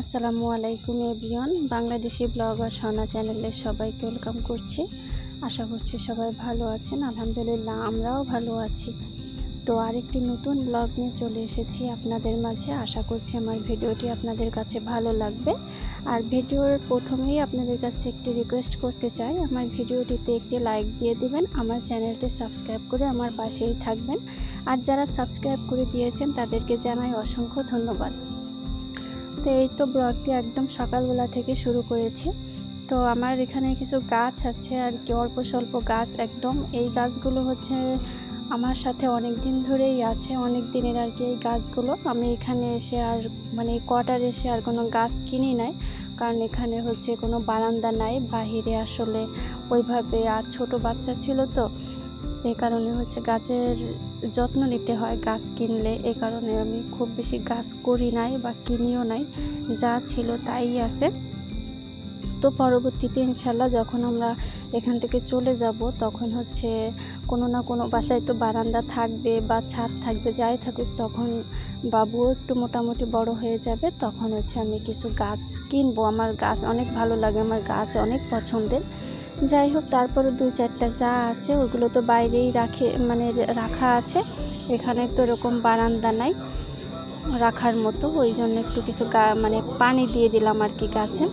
আসসালামু আলাইকুম everyone, Bangladeshi blogger সোনা চ্যানেলে সবাইকে ওয়েলকাম করছি। আশা করছি সবাই ভালো আছেন, আলহামদুলিল্লাহ আমরাও ভালো আছি। তো আরেকটি নতুন ব্লগ নিয়ে চলে এসেছি আপনাদের মাঝে। আশা করছি আমার ভিডিওটি আপনাদের কাছে ভালো লাগবে। আর ভিডিওর প্রথমেই আপনাদের কাছে একটি রিকোয়েস্ট করতে চাই, আমার ভিডিওটিতে একটি লাইক দিয়ে দিবেন, আমার চ্যানেলটি সাবস্ক্রাইব করে আমার পাশেই থাকবেন। আর যারা সাবস্ক্রাইব করে দিয়েছেন তাদেরকে জানাই অসংখ্য ধন্যবাদ। তো এই তো ব্লগটি একদম সকালবেলা থেকে শুরু করেছি। তো আমার এখানে কিছু গাছ আছে আর কি, অল্প স্বল্প গাছ একদম। এই গাছগুলো হচ্ছে আমার সাথে অনেক দিন ধরেই আছে অনেক দিনের আর কি এই গাছগুলো। আমি এখানে এসে আর মানে কোয়ার্টার এসে আর কোনো গাছ কিনি নাই, কারণ এখানে হচ্ছে কোনো বারান্দা নাই। বাহিরে আসলে ওইভাবে আর ছোট বাচ্চা ছিল তো এই কারণে হচ্ছে গাছের যত্ন নিতে হয়, গাছ কিনলে। এই কারণে আমি খুব বেশি গাছ করি নাই বা কিনিও নাই, যা ছিল তাই আছে। তো পরবর্তীতে ইনশাল্লাহ যখন আমরা এখান থেকে চলে যাব, তখন হচ্ছে কোনো না কোনো বাসায় তো বারান্দা থাকবে বা ছাদ থাকবে, যাই থাকুক, তখন বাবুও একটু মোটামুটি বড় হয়ে যাবে, তখন হচ্ছে আমি কিছু গাছ কিনবো। আমার গাছ অনেক ভালো লাগে, আমার গাছ অনেক পছন্দের। যাই হোক, তারপরে দু চারটা যা আছে, ওগুলো তো বাইরেই রাখে মানে রাখা আছে। এখানে তো এরকম বারান্দা নাই রাখার মতো, ওই জন্য একটু কিছু গা মানে পানি দিয়ে দিলাম আর কি গাছে।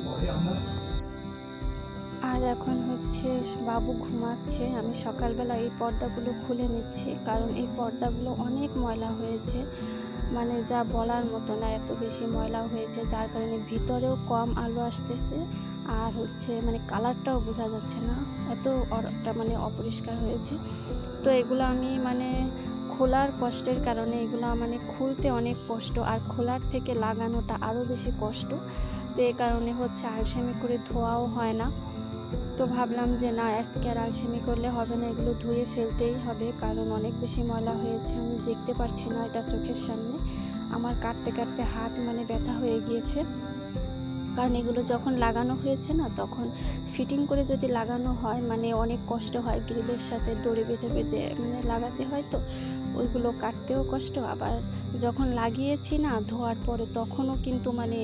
আর এখন হচ্ছে বাবু ঘুমাচ্ছে, আমি সকালবেলা এই পর্দাগুলো খুলে নিচ্ছি, কারণ এই পর্দাগুলো অনেক ময়লা হয়েছে। মানে যা বলার মতো না, এত বেশি ময়লা হয়েছে, যার কারণে ভিতরেও কম আলো আসতেছে। আর হচ্ছে মানে কালারটাও বোঝা যাচ্ছে না, এত মানে অপরিষ্কার হয়েছে। তো এগুলো আমি মানে খোলার কষ্টের কারণে এগুলো মানে খুলতে অনেক কষ্ট, আর খোলার থেকে লাগানোটা আরও বেশি কষ্ট। তো এই কারণে হচ্ছে আলসেমি করে ধোয়াও হয় না। তো ভাবলাম যে না, আজকে আর আলসেমি করলে হবে না, এগুলো ধুয়ে ফেলতেই হবে, কারণ অনেক বেশি ময়লা হয়েছে, আমি দেখতে পারছি না এটা চোখের সামনে। আমার কাটতে কাটতে হাত মানে ব্যথা হয়ে গিয়েছে। কারণ এগুলো যখন লাগানো হয়েছে না, তখন ফিটিং করে যদি লাগানো হয় মানে অনেক কষ্ট হয় গ্রিলের সাথে দড়ি বেঁধে বেঁধে মানে লাগাতে হয় তো, ওইগুলো কাটতেও কষ্ট। আবার যখন লাগিয়েছি না, ধোয়ার পরে তখনও কিন্তু মানে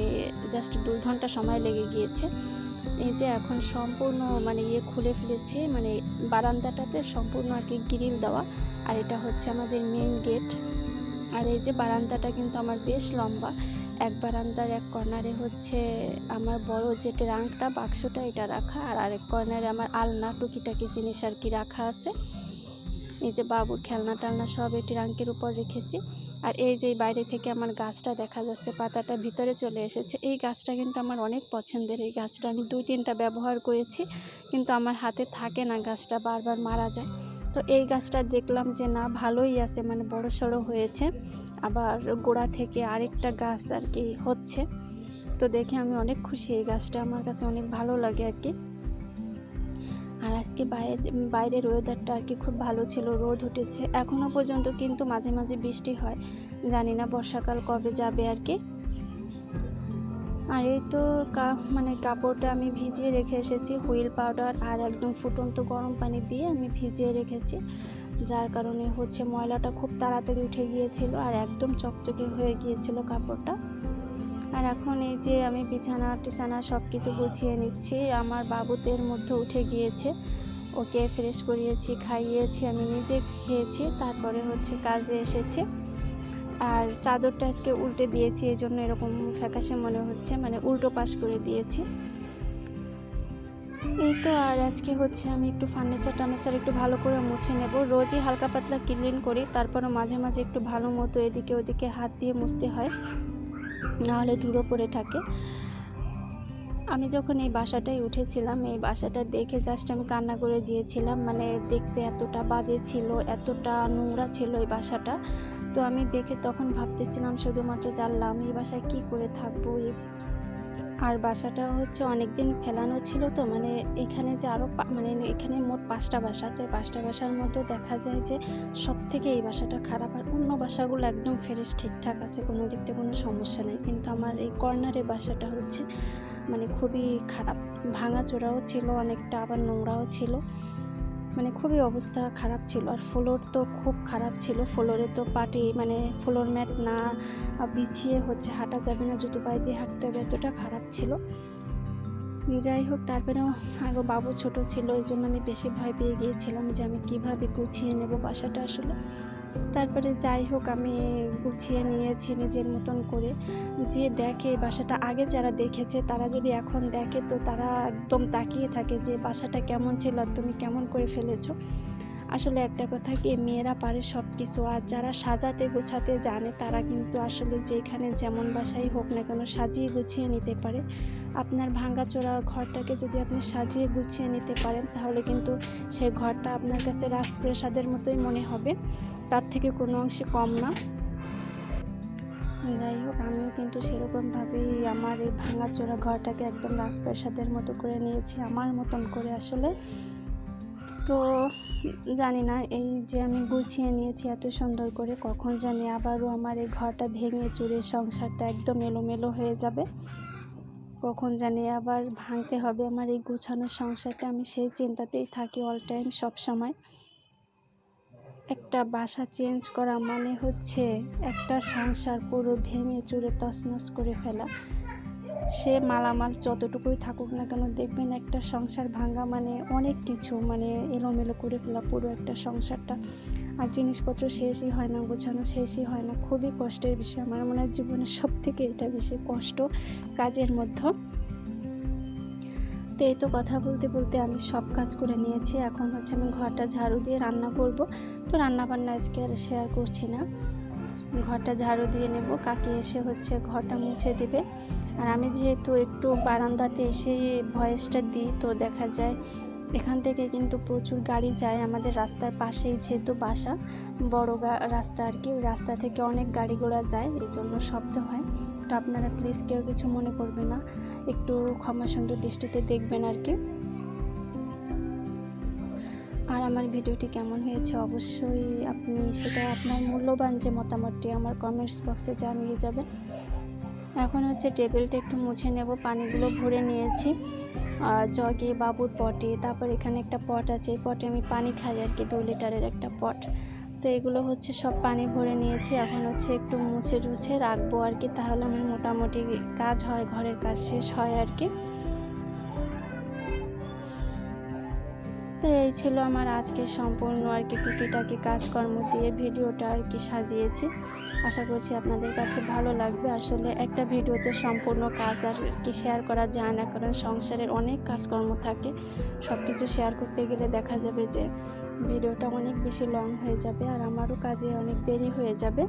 জাস্ট দুই ঘণ্টা সময় লেগে গিয়েছে। এই যে এখন সম্পূর্ণ মানে ইয়ে খুলে ফেলেছি মানে বারান্দাটাতে সম্পূর্ণ আর কি গ্রিল দেওয়া। আর এটা হচ্ছে আমাদের মেন গেট আর এই যে বারান্দাটা কিন্তু আমার বেশ লম্বা। এক বারান্দার এক কর্নারে হচ্ছে আমার বড় যে ট্রাঙ্কটা, বাক্সটা এটা রাখা। আর আরেক কর্নারে আমার আলনা, টুকিটাকি জিনিস আর কি রাখা আছে। এই যে বাবুর খেলনা টালনা সব এই ট্রাঙ্কের উপর রেখেছি। আর এই যে বাইরে থেকে আমার গাছটা দেখা যাচ্ছে, পাতাটা ভিতরে চলে এসেছে, এই গাছটা কিন্তু আমার অনেক পছন্দের। এই গাছটা আমি দুই তিনটা ব্যবহার করেছি, কিন্তু আমার হাতে থাকে না গাছটা, বারবার মারা যায়। তো এই গাছটা দেখলাম যে না, ভালোই আছে মানে বড় সড়ো হয়েছে। আবার গোড়া থেকে আরেকটা গাছ আর কি হচ্ছে। তো দেখে আমি অনেক খুশি, এই গাছটা আমার কাছে অনেক ভালো লাগে আর কি। আর আজকে বাইরে বাইরের ওয়েদারটা আর কি খুব ভালো ছিল, রোদ উঠেছে। এখনও পর্যন্ত কিন্তু মাঝে মাঝে বৃষ্টি হয়। জানি না বর্ষাকাল কবে যাবে আর কি। আর এই তো কা মানে কাপড়টা আমি ভিজিয়ে রেখে এসেছি। হুইল পাউডার আর একদম ফুটন্ত গরম পানি দিয়ে আমি ভিজিয়ে রেখেছি। যার কারণে হচ্ছে ময়লাটা খুব তাড়াতাড়ি উঠে গিয়েছিল আর একদম চকচকে হয়ে গিয়েছিল কাপড়টা। আর এখন এই যে আমি বিছানা, টিছানা সব কিছু গুছিয়ে নিচ্ছি। আমার বাবুদের মধ্যে উঠে গিয়েছে। ওকে ফ্রেশ করিয়েছি, খাইয়েছি, আমি নিজে খেয়েছি, তারপরে হচ্ছে কাজে এসেছে। আর চাদরটা আজকে উল্টে দিয়েছি এই জন্য এরকম ফ্যাকাশে মনে হচ্ছে মানে উল্টো পাশ করে দিয়েছি। এই তো, আর আজকে হচ্ছে আমি একটু ফার্নিচার টার্নিচার একটু ভালো করে মুছে নেব। রোজই হালকা পাতলা ক্লিন করি তারপরে মাঝে মাঝে একটু ভালো মতো এদিকে ওদিকে হাত দিয়ে মুছতে হয়। নাহলে ধুলো পড়ে থাকে। আমি যখন এই বাসাটায় উঠেছিলাম, এই বাসাটা দেখে জাস্ট আমি কান্না করে দিয়েছিলাম মানে দেখতে এতটা বাজে ছিল, এতটা নোংরা ছিল এই বাসাটা। তো আমি দেখে তখন ভাবতেছিলাম, শুধুমাত্র জানলাম এই বাসায় কি করে থাকব? আর বাসাটা হচ্ছে অনেক দিন ফেলানো ছিল তো মানে এখানে যে আরও মানে এখানে মোট পাঁচটা বাসা, তো এই পাঁচটা বাসার মধ্যে দেখা যায় যে সব থেকে এই বাসাটা খারাপ আর অন্য বাসাগুলো একদম ফ্রেশ, ঠিকঠাক আছে, কোনো দিক থেকে কোনো সমস্যা নেই। কিন্তু আমার এই কর্নারের বাসাটা হচ্ছে মানে খুবই খারাপ, ভাঙাচোরাও ছিল অনেকটা, আবার নোংরাও ছিল। মানে খুবই অবস্থা খারাপ ছিল। আর ফ্লোর তো খুব খারাপ ছিল। ফ্লোরে তো পাটি মানে ফ্লোর ম্যাট না বিছিয়ে হচ্ছে, হাঁটা যাবে না, জুতো পায়ে দিয়ে হাঁটতে হবে, এতটা খারাপ ছিল। যাই হোক, তারপরেও আরও বাবু ছোট ছিল এই জন্য আমি বেশি ভয় পেয়ে গিয়েছিলাম যে আমি কীভাবে গুছিয়ে নেব বাসাটা আসলে। তারপরে যাই হোক, আমি গুছিয়ে নিয়েছি নিজের মতন করে। যে দেখে বাসাটা আগে যারা দেখেছে, তারা যদি এখন দেখে, তো তারা একদম তাকিয়ে থাকে যে বাসাটা কেমন ছিল আর তুমি কেমন করে ফেলেছো। আসলে একটা কথা কি, মেয়েরা পারে সব কিছু আর যারা সাজাতে গোছাতে জানে, তারা কিন্তু আসলে যেখানে যেমন বাসাই হোক না কেন সাজিয়ে গুছিয়ে নিতে পারে। আপনার ভাঙাচোরা ঘরটাকে যদি আপনি সাজিয়ে গুছিয়ে নিতে পারেন, তাহলে কিন্তু সেই ঘরটা আপনার কাছে রাজপ্রাসাদের মতোই মনে হবে। তার থেকে কোনো অংশে কম না। যাই হোক, আমিও কিন্তু সেরকমভাবেই আমার এই ভাঙাচোরা ঘরটাকে একদম রাজপ্রাসাদের মতো করে নিয়েছি, আমার মতন করে আসলে। তো জানি না, এই যে আমি গুছিয়ে নিয়েছি এত সুন্দর করে, কখন জানি আবারও আমার এই ঘরটা ভেঙে চুরে সংসারটা একদম এলোমেলো হয়ে যাবে। কখন জানি আবার ভাঙতে হবে আমার এই গুছানো সংসারটা। আমি সেই চিন্তাতেই থাকি অল টাইম সব সময়। একটা বাসা চেঞ্জ করা মানে হচ্ছে একটা সংসার পুরো ভেঙে চুরে তছনছ করে ফেলা। সে মালামাল যতটুকুই থাকুক না কেন দেখবেন একটা সংসার ভাঙা মানে অনেক কিছু মানে এলোমেলো করে ফেলা পুরো একটা সংসারটা। আর জিনিসপত্র শেষই হয় না, গোছানো শেষই হয় না। খুবই কষ্টের বিষয়। আমার মনে হয় জীবনের সব থেকে এটা বেশি কষ্ট কাজের মধ্যে। তো এই তো কথা বলতে বলতে আমি সব কাজ করে নিয়েছি। এখন হচ্ছে আমি ঘরটা ঝাড়ু দিয়ে রান্না করব। তো রান্না বান্না আজকে আর শেয়ার করছি না। ঘরটা ঝাড়ু দিয়ে নেব। কাকি এসে হচ্ছে ঘরটা মুছে দেবে। আর আমি যেহেতু একটু বারান্দাতে এসে ভয়েসটা দিই, তো দেখা যায় এখান থেকে কিন্তু প্রচুর গাড়ি যায় আমাদের রাস্তার পাশেই যেহেতু বাসা, বড় রাস্তা আর কি রাস্তা থেকে অনেক গাড়ি ঘোড়া যায়, এই জন্য শব্দ হয়। তো আপনারা প্লিজ কেউ কিছু মনে করবে না, একটু ক্ষমা সুন্দর দৃষ্টিতে দেখবেন আর কি। আর আমার ভিডিওটি কেমন হয়েছে অবশ্যই আপনি সেটা আপনার মূল্যবান যে মতামতটি আমার কমেন্টস বক্সে জানিয়ে যাবেন। এখন হচ্ছে টেবিলটা একটু মুছে নেব, পানিগুলো ভরে নিয়েছি। জগে, বাবুর পটে, তারপর এখানে একটা পট আছে, এই পটে আমি পানি খাই আর কি, দু লিটারের একটা পট। তো এগুলো হচ্ছে সব পানি ভরে নিয়েছি, এখন হচ্ছে একটু মুছে টুছে রাখব আর কি, তাহলে আমার মোটামুটি কাজ হয়, ঘরের কাজ শেষ হয় আর কি। তো এই ছিল আমার আজকে সম্পূর্ণ আর কি টুকিটাকি কাজকর্ম দিয়ে ভিডিওটা আর কি সাজিয়েছি। আশা করছি আপনাদের কাছে ভালো লাগবে। আসলে একটা ভিডিওতে সম্পূর্ণ কাজ আর কি শেয়ার করা যায় না, কারণ সংসারের অনেক কাজকর্ম থাকে। সব কিছু শেয়ার করতে গেলে দেখা যাবে যে ভিডিওটা অনেক বেশি লং হয়ে যাবে আর আমারও কাজে অনেক দেরি হয়ে যাবে।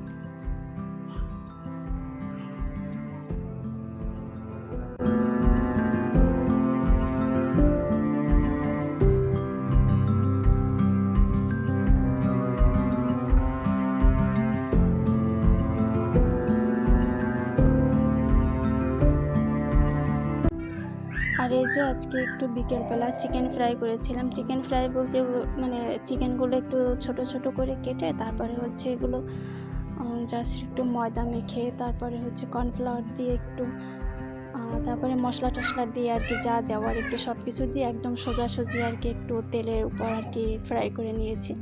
আজকে একটু বিকেলবেলা চিকেন ফ্রাই করেছিলাম। চিকেন ফ্রাই বলতে মানে চিকেনগুলো একটু ছোট ছোট করে কেটে তারপরে হচ্ছে এগুলো জাস্ট একটু ময়দা মেখে তারপরে হচ্ছে কর্নফ্লাওয়ার দিয়ে একটু তারপরে মশলা টশলা দিয়ে আর কি যা দেওয়ার একটু সব কিছু দিয়ে একদম সোজাসুজি আর কি একটু তেলের উপর আর কি ফ্রাই করে নিয়েছি।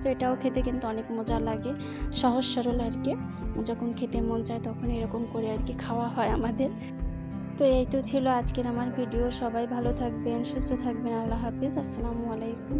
তো এটাও খেতে কিন্তু অনেক মজা লাগে। সহজ, সরল আর কি। যখন খেতে মন চায় তখন এরকম করে আর কি খাওয়া হয় আমাদের। তো এই তো ছিল আজকের আমার ভিডিও। সবাই ভালো থাকবেন, সুস্থ থাকবেন। আল্লাহ হাফিজ। আসসালামু আলাইকুম।